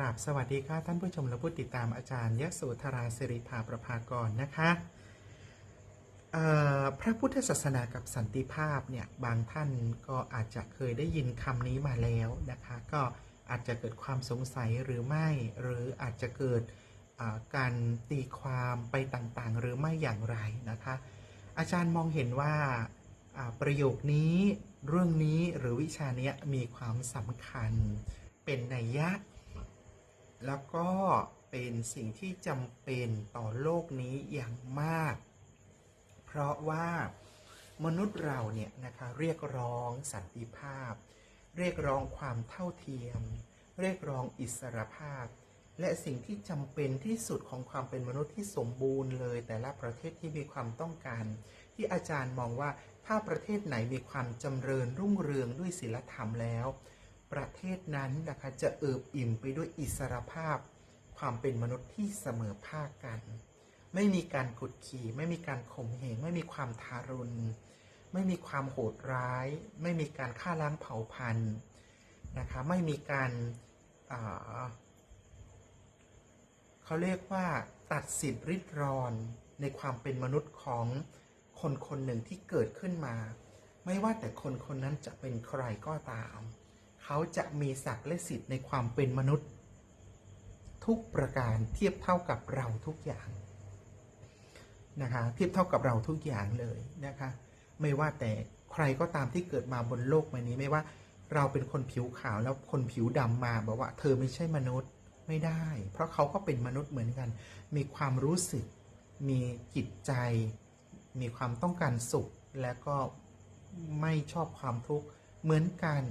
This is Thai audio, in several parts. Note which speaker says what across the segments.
Speaker 1: ราบสวัสดีค่ะท่านผู้ชมและผู้ติดตามอาจารย์ยโสธราสิริภาประภากรนะคะพระพุทธศาสนากับสันติภาพเนี่ยบางท่านก็อาจจะเคยได้ยินคำนี้มาแล้วนะคะก็อาจจะเกิดความสงสัยหรือไม่ หรืออาจจะเกิดการตีความไปต่างๆ หรือไม่อย่างไรนะคะ อาจารย์มองเห็นว่าประโยคนี้เรื่องนี้หรือวิชาเนี้ยมีความสำคัญเป็นนัยยะ แล้วก็เป็นสิ่งที่จำเป็นต่อโลกนี้อย่างมาก เพราะว่ามนุษย์เราเนี่ยนะคะเรียกร้องสันติภาพ เรียกร้องความเท่าเทียม เรียกร้องอิสรภาพ และสิ่งที่จำเป็นที่สุดของความเป็นมนุษย์ที่สมบูรณ์เลย แต่ละประเทศที่มีความต้องการ ที่อาจารย์มองว่าถ้าประเทศไหนมีความจำเริญรุ่งเรืองด้วยศีลธรรมแล้ว ประเทศนั้นนะคะจะเอิบอิ่มไปด้วยอิสรภาพ ความเป็นมนุษย์ที่เสมอภาคกัน ไม่มีการกดขี่ ไม่มีการข่มเหง ไม่มีความทารุณ ไม่มีความโหดร้าย ไม่มีการฆ่าล้างเผ่าพันธุ์นะคะไม่มีการเขาเรียกว่าตัดสิทธิ์ริดรอนในความเป็นมนุษย์ของคนคนหนึ่งที่เกิดขึ้นมา ไม่ว่าแต่คนคนนั้นจะเป็นใครก็ตาม เขาจะมีศักดิ์และสิทธิ์ในความเป็นมนุษย์ ทุกประการเทียบเท่ากับเราทุกอย่างนะคะเทียบเท่ากับเราทุกอย่างเลยนะคะไม่ว่าแต่ใครก็ตามที่เกิดมาบนโลกใบนี้ไม่ว่าเราเป็นคนผิวขาวแล้วคนผิวดำมาบอกว่าเธอไม่ใช่มนุษย์ไม่ได้ เพราะเขาก็เป็นมนุษย์เหมือนกัน มีความรู้สึก มีจิตใจ มีความต้องการสุข และก็ไม่ชอบความทุกข์เหมือนกัน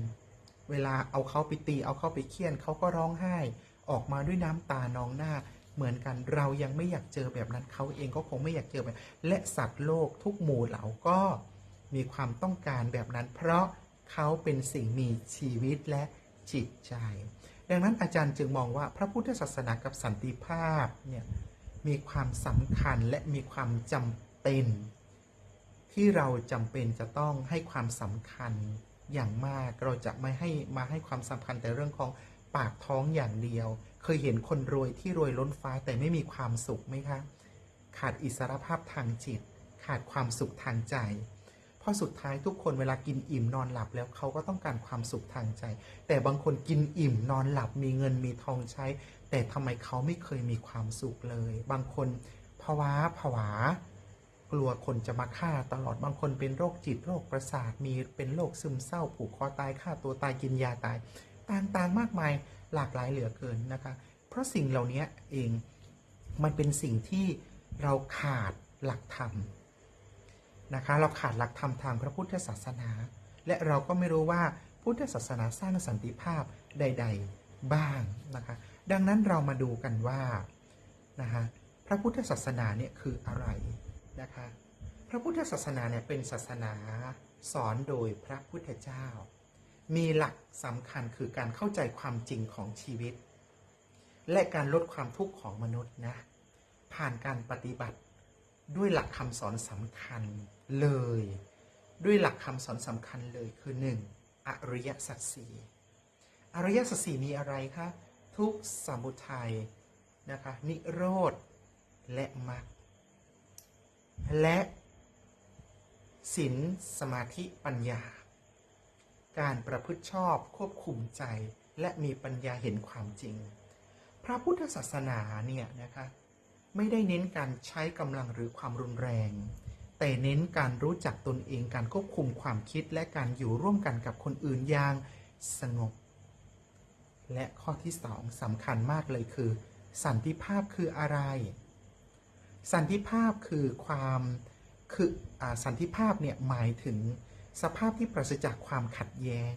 Speaker 1: เวลาเอาเขาไปตีเอาเขาไปเคี่ยนเขาก็ร้องไห้ ออกมาด้วยน้ำตานองหน้า เหมือนกันเรายังไม่อยากเจอแบบนั้นเขาเองก็คงไม่อยากเจอแบบและสัตว์โลกทุกหมู่เหล่าก็มีความต้องการแบบนั้น เพราะเขาเป็นสิ่งมีชีวิตและจิตใจ ดังนั้นอาจารย์จึงมองว่าพระพุทธศาสนากับสันติภาพเนี่ยมีความสำคัญและมีความจำเป็น ที่เราจำเป็นจะต้องให้ความสำคัญ อย่างมาก เราจะไม่ให้มาให้ความสำคัญแต่เรื่องของปากท้องอย่างเดียว เคยเห็นคนรวยที่รวยล้นฟ้าแต่ไม่มีความสุขไหมคะ ขาดอิสรภาพทางจิต ขาดความสุขทางใจ เพราะสุดท้ายทุกคนเวลากินอิ่มนอนหลับแล้วเขาก็ต้องการความสุขทางใจ แต่บางคนกินอิ่มนอนหลับมีเงินมีทองใช้ แต่ทำไมเขาไม่เคยมีความสุขเลย บางคนภาวะผวา กลัวคนจะมาฆ่าตลอดบางคนเป็นโรคจิตโรคประสาทมีเป็นโรคซึมเศร้าผูกคอตายฆ่าตัวตายกินยาตายต่างๆมากมายหลากหลายเหลือเกินนะคะ เพราะสิ่งเหล่านี้เองมันเป็นสิ่งที่เราขาดหลักธรรมนะคะ เราขาดหลักธรรมทางพระพุทธศาสนา และเราก็ไม่รู้ว่าพุทธศาสนาสร้างสันติภาพใด ๆบ้างนะคะ ดังนั้นเรามาดูกันว่านะคะพระพุทธศาสนาเนี่ยคืออะไร นะคะ พระพุทธศาสนาเนี่ยเป็นศาสนาสอนโดยพระพุทธเจ้า มีหลักสำคัญคือการเข้าใจความจริงของชีวิต และการลดความทุกข์ของมนุษย์นะ ผ่านการปฏิบัติด้วยหลักคำสอนสำคัญเลย ด้วยหลักคำสอนสำคัญเลยคือ 1. อริยสัจสี่อริยสัจสี่มีอะไรคะทุกสมุทัยนะคะนิโรธและมรรค และศีลสมาธิปัญญา การประพฤติชอบควบคุมใจและมีปัญญาเห็นความจริง พระพุทธศาสนาเนี่ยนะคะไม่ได้เน้นการใช้กำลังหรือความรุนแรง แต่เน้นการรู้จักตนเองการควบคุมความคิดและการอยู่ร่วมกันกับคนอื่นอย่างสงบ และข้อที่สองสำคัญมากเลยคือ สันติภาพคืออะไร สันติภาพคือความคืออสันติภาพเนี่ยหมายถึงสภาพที่ปราศจากความขัดแย้ง